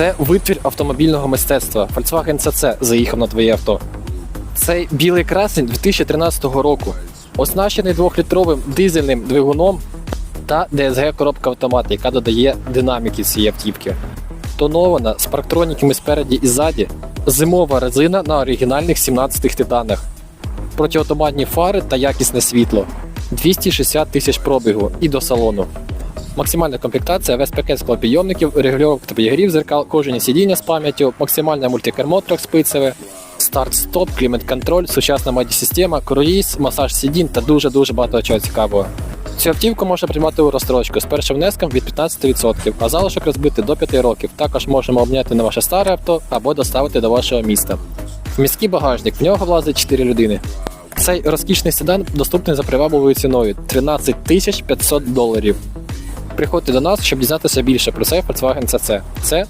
Це витвір автомобільного мистецтва. Volkswagen CC заїхав на твоє авто. Цей білий красень 2013 року, оснащений двохлітровим дизельним двигуном та DSG коробка автомат, яка додає динаміки цієї автівки. Тонована з парктроніками спереді і ззаді, зимова резина на оригінальних 17-х титанах, протиавтоматні фари та якісне світло, 260 тисяч пробігу і до салону. Максимальна комплектація, весь пакет склопідйомників, регульовок та підігрів зеркал, кожені сидіння з пам'яттю, максимальне мультикермо трьохспицеве, старт-стоп, клімат-контроль, сучасна меді-система, круїз, масаж сидінь та дуже-дуже багато чого цікавого. Цю автівку можна приймати у розстрочку з першим внеском від 15%, а залишок розбити до 5 років. Також можемо обняти на ваше старе авто або доставити до вашого міста. Міський багажник, в нього влазить 4 людини. Цей розкішний седан доступний за привабливою ціною 13 тисяч 500 доларів. Приходьте до нас, щоб дізнатися більше про цей Volkswagen CC. Це